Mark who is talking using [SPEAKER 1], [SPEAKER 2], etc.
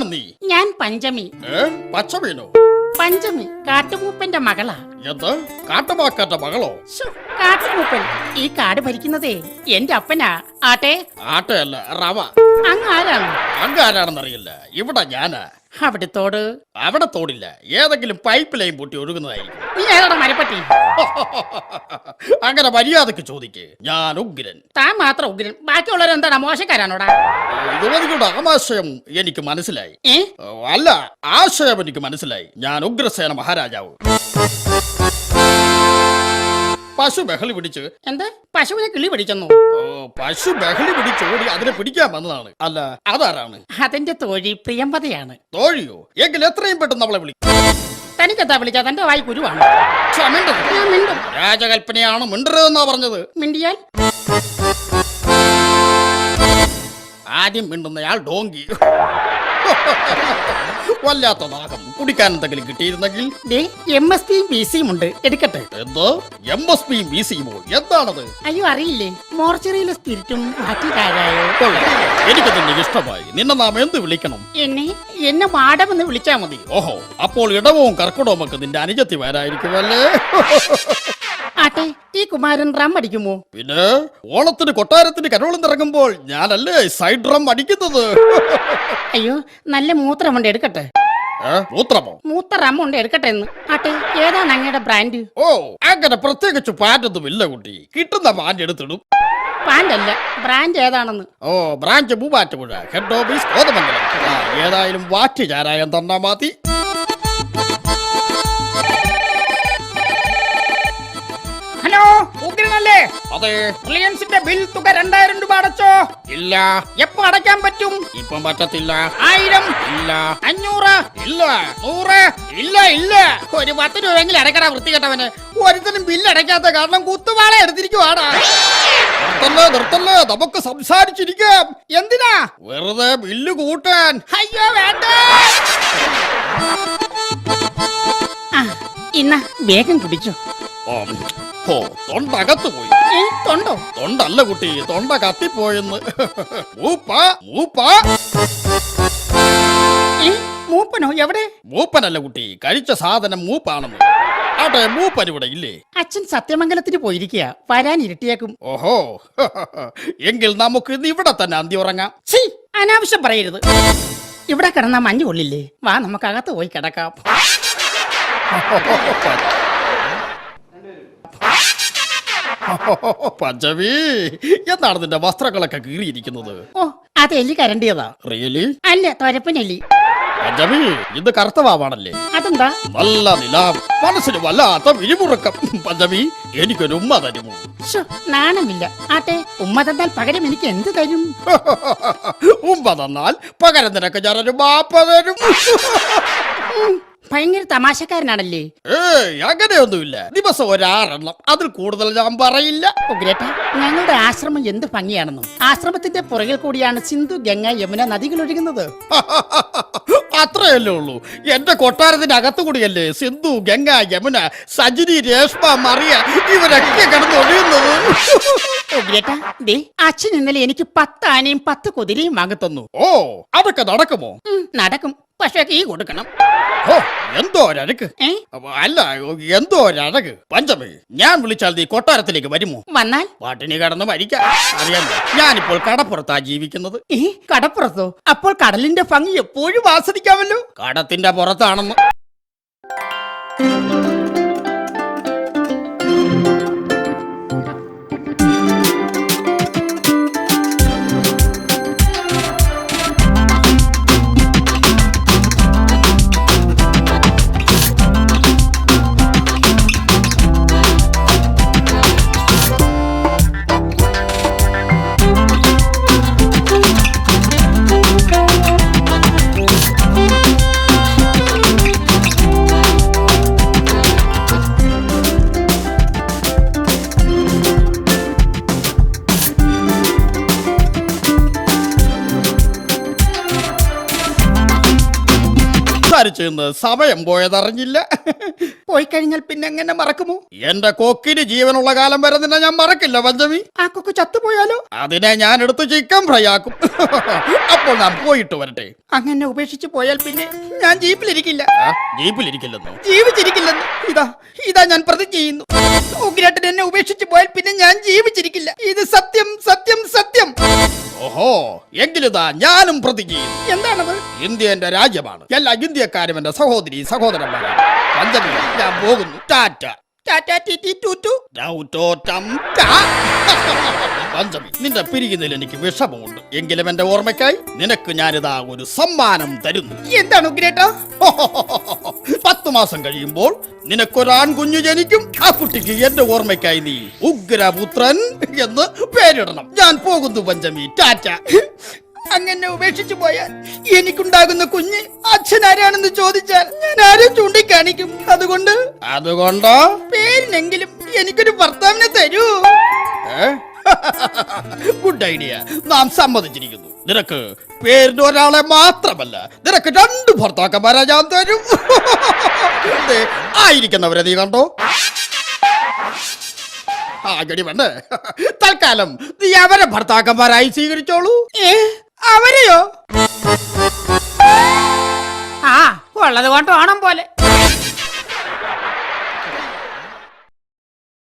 [SPEAKER 1] ആരാണ് നീ?
[SPEAKER 2] ഞാൻ പഞ്ചമി.
[SPEAKER 1] ഏ? പച്ചമീനോ?
[SPEAKER 2] പഞ്ചമി കാട്ടുമൂപ്പന്റെ മകളാ.
[SPEAKER 1] എന്ത്? കാട്ടുമാക്കാറ്റ മകളോ?
[SPEAKER 2] ശ്ശോ, കാട്ടുമൂപ്പൻ ഈ കാട് ഭരിക്കുന്നതേ എന്റെ അപ്പനാ. ആട്ടെ.
[SPEAKER 1] ആട്ടയല്ല റവ.
[SPEAKER 2] അങ്ങ് ആരാണ്
[SPEAKER 1] അങ്ങാരാണെന്നറിയില്ല. ഇവിടെ ഞാനാ.
[SPEAKER 2] അവിടത്തോട്
[SPEAKER 1] അവിടെ തോടില്ല. ഏതെങ്കിലും പൈപ്പ് ലൈൻ പൊട്ടി ഒഴുകുന്നതായിരിക്കും.
[SPEAKER 2] നീ ഏതാടാ മരപ്പട്ടി.
[SPEAKER 1] അങ്ങനെ മര്യാദയ്ക്ക് ചോദിക്ക്. ഞാൻ ഉഗ്രൻ.
[SPEAKER 2] താൻ മാത്രം ഉഗ്രൻ. ബാക്കിയുള്ളവരെന്താടാ മോശക്കാരാണോടാ?
[SPEAKER 1] യുവതികളുടെ ആമാശയം എനിക്ക് മനസ്സിലായി. അല്ല ആശയം എനിക്ക് മനസ്സിലായി. ഞാൻ ഉഗ്രസേന മഹാരാജാവ്. പശു ബഹളി പിടിച്ച്.
[SPEAKER 2] എന്താ? പശുവിനെ കിളി പിടിക്കുന്നു
[SPEAKER 1] ഓ പശു ബഹളി പിടിച്ചോടി അതിനെ പിടിക്കാൻ വന്നതാണ്. അല്ല അതാരാണ്?
[SPEAKER 2] അതിന്റെ തോഴി പ്രിയമ്പതയാണ്
[SPEAKER 1] തോഴിയോ? എങ്കിൽ എത്രയും പെട്ടെന്ന് അവളെ വിളി.
[SPEAKER 2] തനിക്കെന്താ വിളിച്ചാ തന്റെ വായി കുരുവാണ്?
[SPEAKER 1] രാജകൽപ്പനയാണ് മിണ്ടരുതെന്നാ പറഞ്ഞത്.
[SPEAKER 2] മിണ്ടിയാൽ?
[SPEAKER 1] ആദ്യം മിണ്ടുന്നയാൾ ഡോങ്കി. വല്ലാത്ത ദാഹം കുടിക്കാൻ എന്തെങ്കിലും കിട്ടിയിരുന്നെങ്കിൽ?
[SPEAKER 2] എം എസ് പിയും ബി സിയും ഉണ്ട്. എടുക്കട്ടെ.
[SPEAKER 1] എന്തോ? എം എസ് പിയും ബി സിയുമോ എന്താണത്?
[SPEAKER 2] അയ്യോ അറിയില്ലേ. മോർച്ചറിയിലെ സ്പിരിറ്റും.
[SPEAKER 1] എനിക്ക് നിന്നെ ഇഷ്ടമായി. നിന്നെ നാം എന്ത് വിളിക്കണം?
[SPEAKER 2] എന്നെ എന്നെ മാഡമെന്ന് വിളിച്ചാ മതി.
[SPEAKER 1] ഓഹോ. അപ്പോൾ ഇടവും കർക്കിടവും ഒക്കെ നിന്റെ അനുജത്തി വരായിരിക്കുമല്ലേ
[SPEAKER 2] ഈ കുമാരൻ ഡ്രം അടിക്കുമോ?
[SPEAKER 1] പിന്നെ ഓണത്തിന് കൊട്ടാരത്തിന് കരോളം ഇറങ്ങുമ്പോൾ ഞാനല്ലേ സൈഡ് ഡ്രം അടിക്കുന്നത്?
[SPEAKER 2] അയ്യോ നല്ല മൂത്രമുണ്ട് എടുക്കട്ടെ.
[SPEAKER 1] ഏ, മൂത്രമോ?
[SPEAKER 2] മൂത്ത റമ്മുണ്ട് എടുക്കട്ടെ എന്ന്. ആട്ടെ ഏതാണ് അങ്ങയുടെ ബ്രാൻഡ്
[SPEAKER 1] ഓ അങ്ങനെ പ്രത്യേകിച്ച് പാറ്റൊന്നും ഇല്ല കുട്ടി. കിട്ടുന്ന പാന്റ് എടുത്തിടും.
[SPEAKER 2] പാന്റ് അല്ല ബ്രാൻഡ് ഏതാണെന്ന്.
[SPEAKER 1] ഓ branch Muvattupuzha head office Kothamangalam. ആ ഏതായാലും വാറ്റ് ചാരായം തന്നാ മതി. അതെ.
[SPEAKER 2] റിലയൻസിന്റെ ബിൽ തുക രണ്ടായിരം രൂപ അടച്ചോ?
[SPEAKER 1] ഇല്ല.
[SPEAKER 2] എപ്പോ അടയ്ക്കാൻ പറ്റും?
[SPEAKER 1] ഇപ്പം പറ്റത്തില്ല.
[SPEAKER 2] ആയിരം?
[SPEAKER 1] ഇല്ല.
[SPEAKER 2] അഞ്ഞൂറ്?
[SPEAKER 1] ഇല്ല.
[SPEAKER 2] നൂറ്?
[SPEAKER 1] ഇല്ല ഇല്ല.
[SPEAKER 2] ഒരു പത്ത് രൂപയെങ്കിലും അടക്കടാ വൃത്തികെട്ടവന്. ഒരുത്തനും ബില്ല് അടയ്ക്കാത്ത കാരണം കുത്തുവാള എടുത്തിരിക്കുവാടാ.
[SPEAKER 1] നിർത്തല്ലേ നിർത്തല്ലേ? നമുക്ക് സംസാരിച്ചിരിക്കാം.
[SPEAKER 2] എന്തിനാ?
[SPEAKER 1] വെറുതെ ബില്ല് കൂട്ടാൻ.
[SPEAKER 2] അയ്യോ വേണ്ട. ആ, ഇന്ന വേഗം കുടിച്ചു.
[SPEAKER 1] ഓ, ഓ തൊണ്ടകത്ത് പോയി.
[SPEAKER 2] തൊണ്ടോ?
[SPEAKER 1] തൊണ്ടല്ല കുട്ടി തൊണ്ട കത്തിപ്പോയെന്ന്. മൂപ്പ മൂപ്പ.
[SPEAKER 2] മൂപ്പനോ? എവിടെ?
[SPEAKER 1] മൂപ്പനല്ല കുട്ടി കഴിച്ച സാധനം മൂപ്പാണെന്ന്. ആട്ടെ മൂപ്പൻ ഇവിടെ ഇല്ലേ?
[SPEAKER 2] അച്ഛൻ സത്യമംഗലത്തിന് പോയിരിക്കുക വരാൻ ഇരുട്ടിയേക്കും.
[SPEAKER 1] ഓഹോ എങ്കിൽ നമുക്ക് ഇന്ന് ഇവിടെ തന്നെ അന്തി ഉറങ്ങാം.
[SPEAKER 2] സി അനാവശ്യം പറയരുത്. ഇവിടെ കിടന്നാ മഞ്ഞ് കൊള്ളില്ലേ വാ നമുക്ക് അകത്ത് പോയി കിടക്കാം.
[SPEAKER 1] പഞ്ചവി എന്താണ് നിന്റെ വസ്ത്രങ്ങളൊക്കെ കീറിയിരിക്കുന്നത്?
[SPEAKER 2] ഓ അത് എലി കരണ്ടിയതാ.
[SPEAKER 1] റിയലി
[SPEAKER 2] അല്ല തൊരപ്പനെലി
[SPEAKER 1] പഞ്ചമി ഇത് കറുത്തവാണല്ലേ
[SPEAKER 2] അതെന്താ?
[SPEAKER 1] നല്ല നിലാവ് മനസ്സിന് വല്ലാത്ത വിരിമുറുക്കം. പഞ്ചമി എനിക്കൊരു ഉമ്മ തരുമോ?
[SPEAKER 2] ശ്ശോ, നാണമില്ല. ആട്ടെ ഉമ്മ തന്നാൽ പകരം എനിക്ക് എന്ത് തരും?
[SPEAKER 1] ഉമ്മ തന്നാൽ പകരം നിനക്ക് ഞാനൊരു മാപ്പ തരും.
[SPEAKER 2] ഉം, ഭയങ്കര തമാശക്കാരനാണല്ലേ?
[SPEAKER 1] ഏയ് അങ്ങനെയൊന്നുമില്ല. ദിവസം ഒരാറെണ്ണം. അതിൽ കൂടുതൽ ഞാൻ പറയില്ല.
[SPEAKER 2] ഉഗ്രേട്ട ഞങ്ങളുടെ ആശ്രമം എന്ത് ഭംഗിയാണെന്നും. ആശ്രമത്തിന്റെ പുറകിൽ കൂടിയാണ് സിന്ധു ഗംഗ യമുന നദികൾ ഒഴുകുന്നത്.
[SPEAKER 1] അത്രയല്ലേ ഉള്ളൂ. എന്റെ കൊട്ടാരത്തിന്റെ അകത്തു കൂടിയല്ലേ സിന്ധു ഗംഗ യമുന സജിനി രേഷ്മ മറിയ ഇവരൊക്കെ കിടന്ന് ഒഴിയുന്നത്
[SPEAKER 2] ഉഗ്രേട്ട ദേ അച്ഛൻ ഇന്നലെ എനിക്ക് പത്ത് ആനയും പത്ത് കുതിരയും വാങ്ങിത്തന്നു.
[SPEAKER 1] ഓ അതൊക്കെ നടക്കുമോ?
[SPEAKER 2] ഉം, നടക്കും. പക്ഷേ ഈ കൊടുക്കണം.
[SPEAKER 1] ഓ എന്തോ ഒരഴക്ക്
[SPEAKER 2] ഏ?
[SPEAKER 1] അല്ല എന്തോ ഒരഴക്ക് പഞ്ചമി ഞാൻ വിളിച്ചാൽ നീ കൊട്ടാരത്തിലേക്ക് വരുമോ?
[SPEAKER 2] വന്നാൽ?
[SPEAKER 1] പാട്ടിനി കടന്ന് മരിക്കാം. അറിയാമോ ഞാനിപ്പോൾ കടപ്പുറത്താ ജീവിക്കുന്നത്.
[SPEAKER 2] ഈ കടപ്പുറത്തോ? അപ്പോൾ കടലിന്റെ ഭംഗി എപ്പോഴും ആസ്വദിക്കാമല്ലോ.
[SPEAKER 1] കടത്തിന്റെ പുറത്താണെന്ന്. സംസാരിച്ചെന്ന് സമയം പോയതറിഞ്ഞില്ല.
[SPEAKER 2] പോയി കഴിഞ്ഞാൽ പിന്നെ എങ്ങനെ മറക്കുമോ?
[SPEAKER 1] എന്റെ കൊക്കിന് ജീവനുള്ള കാലം വരെ നിന്നെ ഞാൻ മറക്കില്ല പഞ്ചമി
[SPEAKER 2] ആ കൊക്ക് ചത്തുപോയാലോ?
[SPEAKER 1] അതിനെ ഞാൻ എടുത്ത് ചിക്കൻ ഫ്രൈ ആക്കും. അപ്പോൾ ഞാൻ പോയിട്ട് വരട്ടെ.
[SPEAKER 2] അങ്ങനെ ഉപേക്ഷിച്ച് പോയാൽ പിന്നെ ഞാൻ ജീപ്പിലിരിക്കില്ല.
[SPEAKER 1] ജീപ്പിലിരിക്കില്ലെന്നോ?
[SPEAKER 2] ജീവിച്ചിരിക്കില്ലെന്ന്. ഇതാ ഇതാ ഞാൻ പ്രതിജ്ഞ ചെയ്യുന്നു ഉഗ്രേട്ടൻ എന്നെ ഉപേക്ഷിച്ച് പോയാൽ പിന്നെ ഞാൻ ജീവിച്ചിരിക്കില്ല. ഇത് സത്യം സത്യം സത്യം.
[SPEAKER 1] ഓഹോ എങ്കിലിതാ ഞാനും പ്രതിജ്ഞ ചെയ്യുന്നു
[SPEAKER 2] എന്താണത്?
[SPEAKER 1] ഇന്ത്യ എന്റെ രാജ്യമാണ്. എല്ലാ ഇന്ത്യക്കാരും എന്റെ സഹോദരി സഹോദരന്മാരാണ്. പഞ്ചമി ഞാൻ പോകുന്നു. ടാറ്റ. പഞ്ചമി നിന്റെ പിരിയുന്നതിൽ എനിക്ക് വിഷമമുണ്ട്. എങ്കിലും എന്റെ ഓർമ്മയ്ക്കായി നിനക്ക് ഞാനിതാ ഒരു സമ്മാനം തരുന്നു.
[SPEAKER 2] എന്താണ് ഉഗ്രേട്ട?
[SPEAKER 1] പത്ത് മാസം കഴിയുമ്പോൾ നിനക്കൊരാൺകുഞ്ഞു ജനിക്കും. ആ കുട്ടിക്ക് എന്റെ ഓർമ്മയ്ക്കായി നീ ഉഗ്രപുത്രൻ എന്ന് പേരിടണം. ഞാൻ പോകുന്നു പഞ്ചമി. ടാറ്റ.
[SPEAKER 2] അങ്ങനെ ഉപേക്ഷിച്ചു പോയാൽ എനിക്കുണ്ടാകുന്ന കുഞ്ഞ് അച്ഛൻ ആരാണെന്ന് ചോദിച്ചാൽ ഞാൻ ആരും ചൂണ്ടിക്കാണിക്കും? അതുകൊണ്ട്
[SPEAKER 1] അതുകൊണ്ടോ?
[SPEAKER 2] പേരിനെങ്കിലും എനിക്കൊരു ഭർത്താവിനെ തരൂ.
[SPEAKER 1] ഗുഡ് ഐഡിയ നാം സമ്മതിച്ചിരിക്കുന്നു. നിനക്ക് പേരിന് ഒരാളെ മാത്രമല്ല നിനക്ക് രണ്ട് ഭർത്താക്കന്മാരെ ഞാൻ തരും. ആയിരിക്കുന്നവരെ നീ കണ്ടോ? ആ ഗടി വേണ്ടേ തൽക്കാലം നീ അവരെ ഭർത്താക്കന്മാരായി സ്വീകരിച്ചോളൂ.
[SPEAKER 2] അവരെയോ? ആ ഉള്ളത് കൊണ്ട് ഓണം പോലെ.